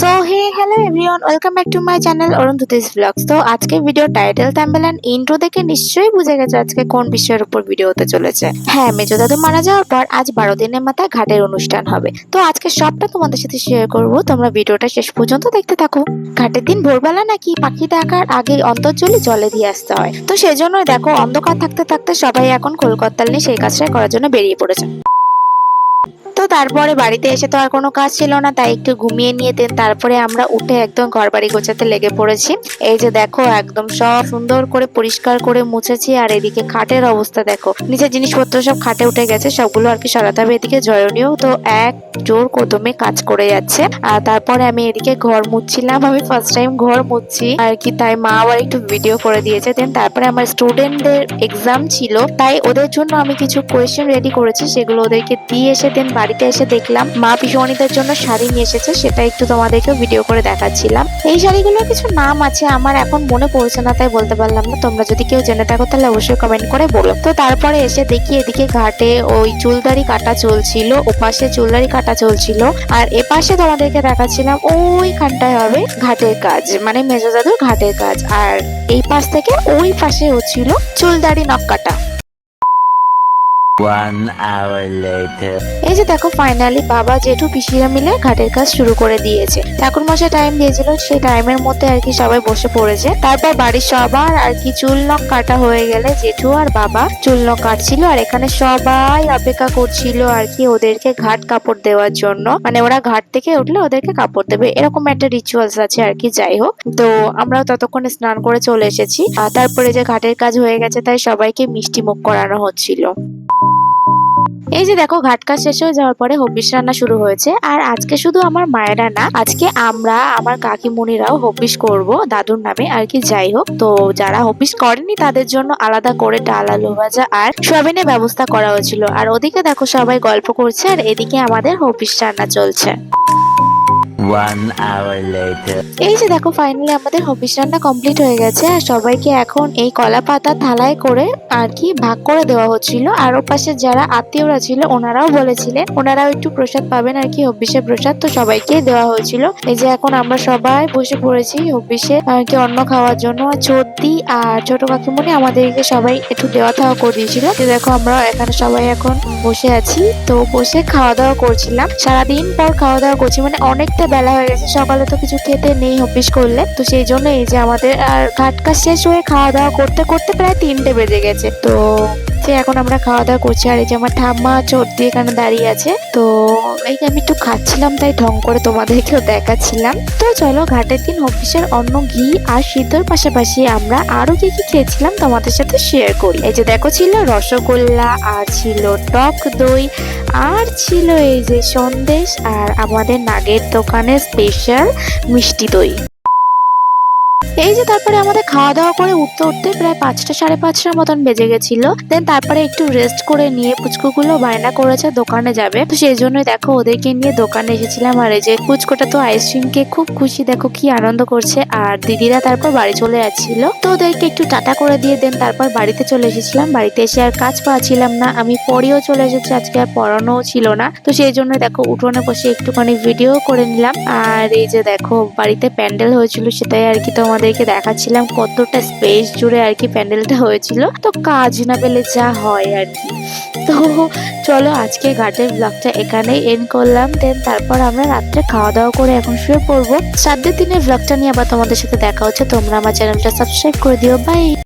So hey hello everyone welcome back to my channel Arundhati's blogs তো আজকে video title thumbnail and intro দেখে নিশ্চয়ই বুঝে গেছে আজকে কোন বিষয়ের উপর ভিডিও হতে চলেছে। হ্যাঁ মেজো দাদু মারা যাওয়ার পর আজ বারো দিনের মাথায় ঘাটের অনুষ্ঠান হবে। তো আজকে সবটা তোমাদের সাথে শেয়ার করব। তোমরা ভিডিওটা শেষ পর্যন্ত দেখতে থাকো। ঘাটের দিন ভোরবেলা নাকি পাখি দেখার আগে অন্তর্জলি জলে দিয়ে আসতে হয়। তো সেই জন্যই দেখো, অন্ধকার থাকতে থাকতে সবাই এখন কলকাতাল নিয়ে সেই কাজটাই করার জন্য বেরিয়ে পড়েছে। তারপরে বাড়িতে এসে তো আর কোনো কাজ ছিল না, তাই একটু ঘুমিয়ে নিয়ে দেন তারপরে আমরা উঠে একদম ঘর বাড়ি গোছাতে লেগে পড়েছি। এই যে দেখো, একদম সব সুন্দর করে পরিষ্কার করে মুছেছি, আর এদিকে খাটের অবস্থা দেখো। নিচের জিনিসপত্র সব খাটে উঠে গেছে, সবগুলো আর কি সরাতে হবে এদিকে জয়নীয় তো এক জোর কদমে কাজ করে যাচ্ছে। আর তারপরে আমি এদিকে ঘর মুছছিলাম, আমি ফার্স্ট টাইম ঘর মুছছি। আর কি, তাই মা আবার একটু ভিডিও করে দিয়েছে। দেন তারপরে আমার স্টুডেন্টদের এক্সাম ছিল, তাই ওদের জন্য আমি কিছু কোয়েশ্চেন রেডি করেছি, সেগুলো ওদেরকে দিয়ে এসে দেন বাড়িতে এসে দেখলাম, মা পিসুমণিদের জন্য শাড়ি নিয়ে এসেছে, সেটা একটু তোমাদেরকে ভিডিও করে দেখাচ্ছিলাম। এই শাড়িগুলোর কিছু নাম আছে, আমার এখন মনে পড়ছে না, তাই বলতে পারলাম না। তোমরা যদি কেউ জেনে থাকো, তাহলে অবশ্যই কমেন্ট করে বলো। তো তারপরে এসে দেখি এদিকে ঘাটে ওই চুলদারি কাটা চলছিল, ওপাশে চুলদারি কাটা চলছিল, আর এপাশে তোমাদেরকে দেখাচ্ছিলাম ওইখানটায় হবে ঘাটের কাজ মানে মেজো দাদুর ঘাটের কাজ। আর এই পাশ থেকে ওই পাশে হচ্ছিল চুলদারি নখ কাটা. এই যে দেখো ফাইনালি বাবা জেঠু, পিসিরা মিলে ঘাটের কাজ শুরু করে দিয়েছে। ঠাকুর মশাই টাইম দিয়েছিল, সেই টাইমের মধ্যে আর কি সবাই বসে পড়েছে। তারপর বাড়ির সবার আর কি চুল নখ কাটা হয়ে গেলে জেঠু আর বাবা চুল নখ কাটছিল, আর এখানে সবাই অপেক্ষা করছিল আর কি ওদেরকে ঘাট কাপড় দেওয়ার জন্য। মানে ওরা ঘাট থেকে উঠলে ওদেরকে কাপড় দেবে, এরকম একটা রিচুয়ালস আছে আর কি, যাই হোক। তো আমরাও ততক্ষণে স্নান করে চলে এসেছি। আর তারপরে যে ঘাটের কাজ হয়ে গেছে, তাই সবাইকে মিষ্টি মুখ করানো হচ্ছিল। এই যে দেখো, ঘাট কাজ শেষ হয়ে যাওয়ার পরে হব্বিস রান্না শুরু হয়েছে। আর আজকে শুধু আমার মায়েরা না আজকে আমরা আমার কাকিমুনিরাও হব্বিস করব দাদুর নামে আর কি। যাই হোক, তো যারা হব্বিস করেনি তাদের জন্য আলাদা করে ডাল, আলু ভাজা আর সোয়াবিনের ব্যবস্থা করা হয়েছিল। আর ওদিকে দেখো সবাই গল্প করছে, আর এদিকে আমাদের হব্বিস রান্না চলছে. এই যে দেখো ফাইনালি আমাদের হবিস রান্না কমপ্লিট হয়ে গেছে আর সবাইকে এখন এই কলা পাতা থালায় করে আর কি ভাগ করে দেওয়া হচ্ছিল। আর ওপাশে যারা আত্মীয়রা ছিল, ওনারাও বলেছিলেন, ওনারাও একটু প্রসাদ পাবেন আর কি হবিসের প্রসাদ। তো সবাইকে দেওয়া হয়েছিল। এই যে এখন আমরা সবাই বসে পড়েছি হবিসে আর কি অন্ন খাওয়ার জন্য। চর্দি আর ছোট কাকিমণি আমাদেরকে সবাই একটু দেওয়া থাওয়া করে দিয়েছিল। দেখো, আমরা এখানে সবাই এখন বসে আছি। তো বসে খাওয়া দাওয়া করছিলাম। সারাদিন পর খাওয়া দাওয়া করছি মানে অনেকটা বেলা হয়ে গেছে, সকালে তো কিছু খেতে নেই অফিস করলে। তো সেই জন্য এই যে আমাদের, আর ঘাট কাজ শেষ হয়ে খাওয়া দাওয়া করতে করতে প্রায় তিনটে বেজে গেছে। তো সে এখন আমরা খাওয়া দাওয়া করছি। আর এই যে আমার ঠাম্মা চর্দি এখানে দাঁড়িয়ে আছে, তো এই আমি একটু খাচ্ছিলাম, তাই ঢং করে তোমাদেরকেও দেখাচ্ছিলাম। তো চলো ঘাটের দিন অফিসের অন্য ঘি আর সিদ্ধর পাশাপাশি আমরা আরও কি কি খেয়েছিলাম তোমাদের সাথে শেয়ার করি। এই যে দেখো ছিল রসগোল্লা, আর ছিল টক দই আর ছিল এই যে সন্দেশ আর আমাদের নাগের দোকানে স্পেশাল মিষ্টি দই। এই যে তারপরে আমাদের খাওয়া দাওয়া করে উঠতে উঠতে প্রায় পাঁচটা সাড়ে পাঁচটার মতন বেজে গেছিল। দেন তারপরে একটু রেস্ট করে নিয়ে পুচকুগুলো বায়না করেছে, দোকানে যাবে। তো সেই জন্য দেখো ওদেরকে নিয়ে দোকানে এসেছিলাম। আর এই যে পুচকোটা তো আইসক্রিম কে খুব খুশি। দেখো কি আনন্দ করছে। আর দিদিরা তারপর বাড়ি চলে যাচ্ছিল। তো ওদেরকে একটু টাটা করে দিয়ে দেন তারপর বাড়িতে চলে এসেছিলাম। বাড়িতে এসে আর কাজ পাচ্ছিলাম না। আমি পড়িও চলে এসেছি। আজকে আর পড়ানোও ছিল না। তো সেই জন্য দেখো উঠোনে বসে একটুখানি ভিডিও করে নিলাম। আর এই যে দেখো বাড়িতে প্যান্ডেল হয়েছিল, সেটাই আর কি তোমাদেরকে দেখাচ্ছিলাম কতটা স্পেস জুড়ে আর কি প্যান্ডেলটা হয়েছিল। তো কাজ না পেলে যা হয় আর কি। তো চলো আজকে ঘাটের ব্লগটা এখানেই এন্ড করলাম। দেন তারপর আমরা রাত্রে খাওয়া দাওয়া করে এখন শুয়ে পড়ব। সাতদের দিনের ব্লগটা নিয়ে আবার তোমাদের সাথে দেখা হচ্ছে। তোমরা আমার চ্যানেলটা সাবস্ক্রাইব করে দিও। বাই